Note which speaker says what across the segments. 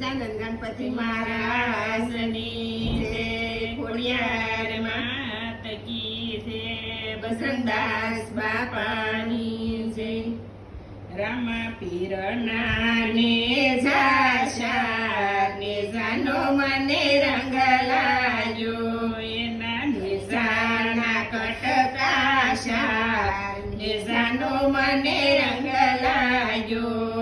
Speaker 1: સચ્ચાનંદ ગણપતિ
Speaker 2: મહારાજની ખોડિયાર માત કી જય બસંદાસ બાપાની જે રામ પીરના ને જાશા ને જાનો મને રંગ લાગ્યો એના નિશાના કટકાશા ને જાનો મને રંગ લાગ્યો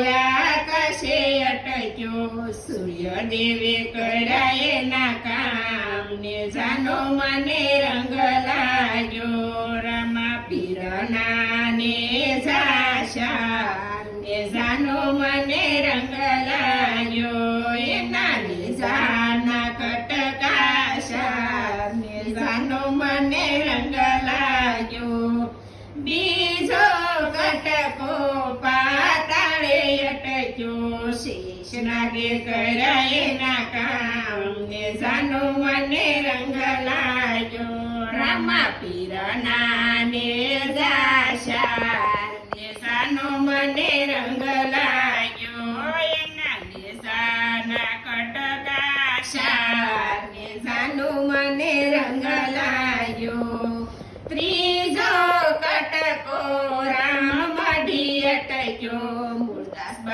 Speaker 2: કટકો આકાશે અટક્યો? સૂર્યદેવે કરાય ના કામ. ને જાનો મને રંગ લાગ્યો. રમા પીરના ને જાશા ને જાનો મને રંગ લાગ્યો. એના નિજાના કટકાશા ને જાનો મને રંગ લાગ્યો. બીજો શેષ નાગે કરાય ના કામ, ને જાનો મને રંગ લાજો રામા પીરના ને જાશા ને જાનો મને રંગ લાજો એના નિશાના કટકાશા ને જાનો મને રંગ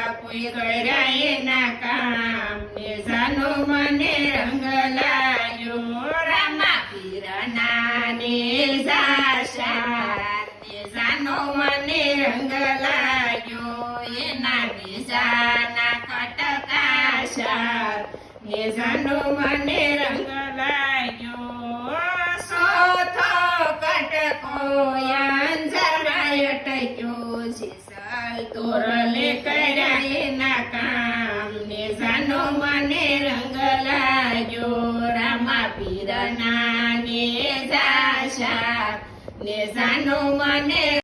Speaker 2: મુરદાસ બાપુએ કર્યા એના કામ ને જાનો મને રંગ લાગ્યો રામા પીરના ને જાશા ને જાનો મને રંગ લાગ્યો એના નિજાના કટકાશા ને જાનો મને રંગ લાગ્યો સોથો કટકો યાંજરમાં અટક્યો છે સાલ તોરલે કર્યા એના કામ ને મને રંગ લાજો રામા પીરના ને જાશા. ને જાનો મને